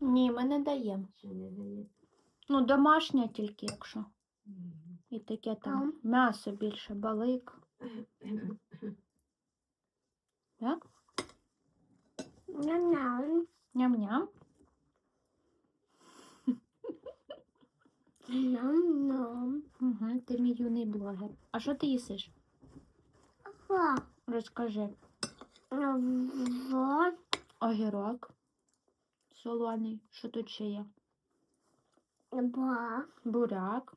Ні, ми не даємо. Що не дає? Ну, домашня тільки, якщо. І таке там м'ясо більше, балик. Так? Ням-ням. Ням-ням. Ням-ням. Угу, ти мій юний блогер. А що ти їсиш? Ва. Розкажи. Вот. Огірок. Солоний. Що тут ще є? Ба. Буряк,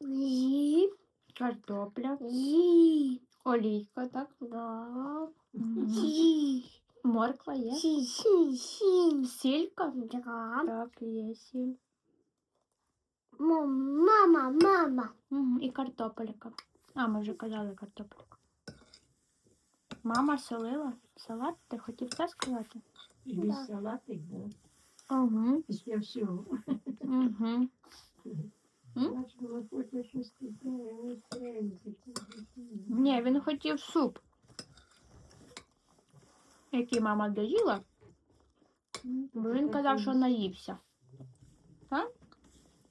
Зі. картопля, Зі. олійка, так? Да. Зі. Морква є. Сі. Сі. Сі. Сілька? Да. Так, є сіль. Мам- Мама, мама. Угу. І картопелька. А, ми вже казали картопелька. Мама солила. Салат? Ти хотів це сказати? І Да. салатик, да? Угу. Після всього. Угу. Бач, вона хоче щось таке, не. Ні, він хотів суп. Який мама доїла, бо він казав, що наївся. Так?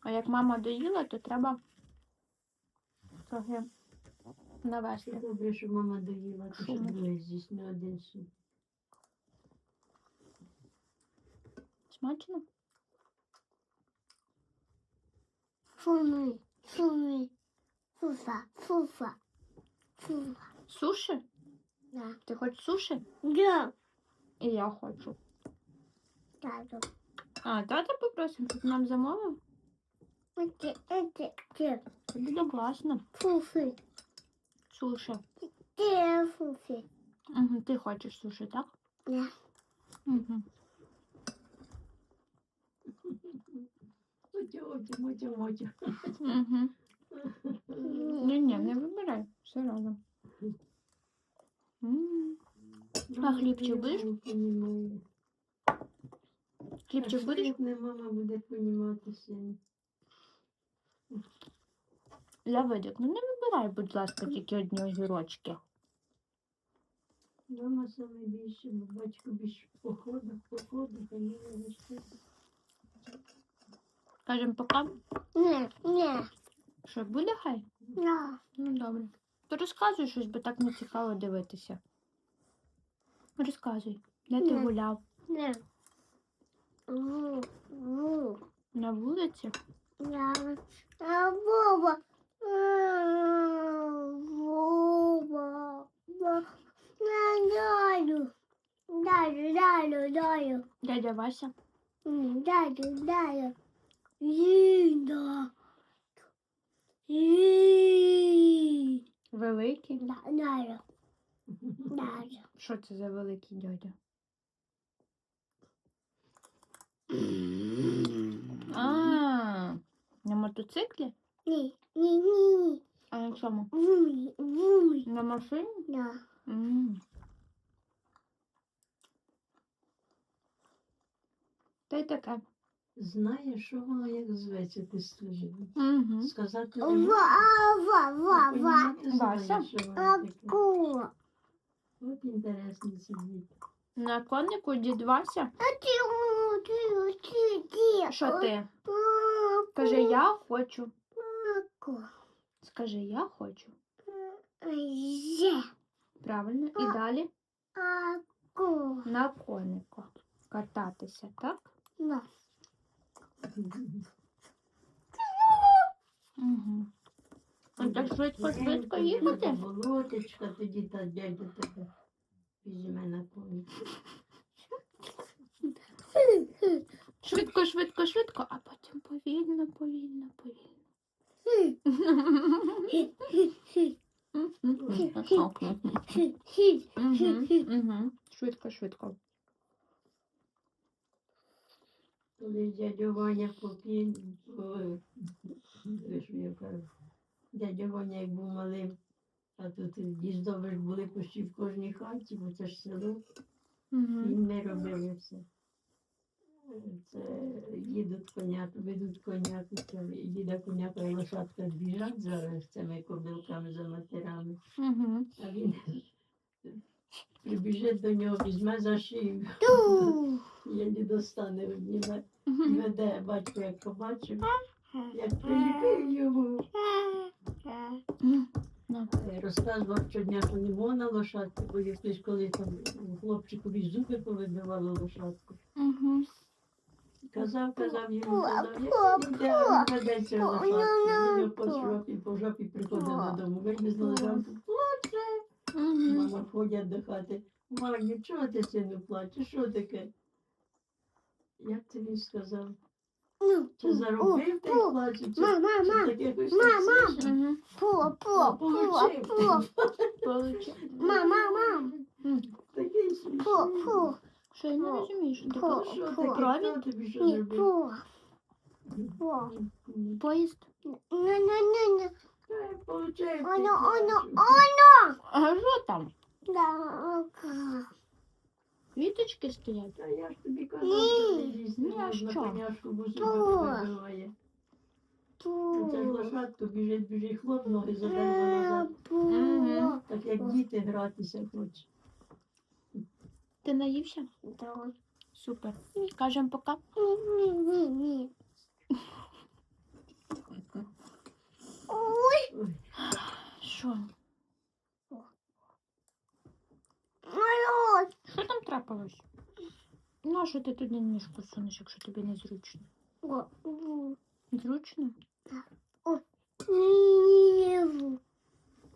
А як мама доїла, то треба трохи навести. добре, що мама доїла, то що Шумно. друге не один суп. Смачно? Фуми. Фуми. Фуфа. Фуфа. Фуфа. Суші? Да. Ти хочеш суші? Да. І я хочу. Тату. А, тата попросив, щоб нам замовив? Эти, эти, те. Це буде класно. Фуфи. Суші. Те фуфи. Угу. Ти хочеш суші, так? Да. Угу. Мотя, мотя, мотя. Угу. Ні, ні, не вибирай. Все разом. М. А хлібчик будеш? Хлібчик будеш? не мама буде поніматися. Лявидик, ну не вибирай, будь ласка, тільки одні огірочки. Мама саме більше, бо батько більше в походах, походах, а не лише. Кажем пока. Не, не. Що, буде хай? Да. Ну добре. То розказуй щось, бо так не цікаво дивитися. Розказуй, де ти Ні. гуляв? Ву. Ву. На вулиці? Да. А Вова. А, Вова. Да. На даю. Даю, даю, даю. Дядя Вася? М, Даю, даю. Великий? Да, даю. Даю. Що це за великий дядя? А, на мотоциклі? Ні, ні, ні. А на чому? Вуй, вуй. На машині? Да. М. Та й таке. Знає, що воно як зветься, ти. Угу. Сказати не Ва, можу, ва, ва, а ва. знає, що воно таке. Аку. От інтересно сидіти. На конику дід Вася? Що ти? Каже, я хочу. Скажи, я хочу. Є. Правильно. І далі Аку. на конику кататися, так? Да. Угу. Так швидко, швидко їхати? Болотечка, тоді та дядя тебе візьме на коні. Швидко, швидко, швидко, а потім повільно, повільно, повільно. Швидко, швидко. Коли дядя Ваня кажу, дядя Ваня як був малим, а тут діздові ж були почти в кожній хаті, бо це ж село, Угу. він не робив все. Це їдуть коня, ведуть коня, їде коняка і лошадка біжать зараз з цими кобилками за матерами. Угу. А він Прибіжить до нього, візьме за шию. Я не достане одніме. Мгм. Веде батько, як побачив, як приліпив його. Е, Розказував щодня, що не можна лошадку, бо якось коли там хлопчикові зуби повибивало лошадку. Казав, казав йому, казав, він ведеться лошадку. Він його по жопі, по жопі приходить Пу. додому. Вилізли зранку, плаче. Мама входять до хати. Магні, чого ти сину плачеш? Що таке? Як тобі сказав? Ну, Чи заробив ти плачеш? Чи, Мама, чи мама, таке хоч мама. так Мгм. Пу, пу, пу, Получив. пу. Получи- Мама, мам. М, Такий Пу, смішний. пу. Що я не розумію, що ти Пу. Що таке? Хто тобі що Ні, зробив? пу. Пу. Поїзд? Ну, ну, ну, ну. Ти Оно, оно, оно. А що там? Да. Квіточки стоять? Та я ж тобі казав, Ні. що не їсти Ні, а що? коняшку, бо Пу. зуби Це ж лошадку біжить, біжить хлоп, ноги за назад. Пу. Мгм. Так як діти гратися хочуть. Ти наївся? Да. Супер. Кажем пока. Ні, ні, ні. Ой, Що? Що там трапилось? Ну, а що ти на ніжку сунеш, якщо тобі не зручно? Зручно?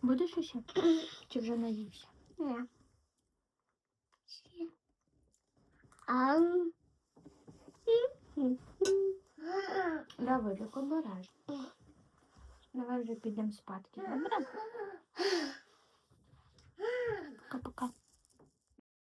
Будеш ще? Чи вже наївся? Ні. Ам. Давидик, обережно. Давай вже підемо спадки, добре? Пока-пока.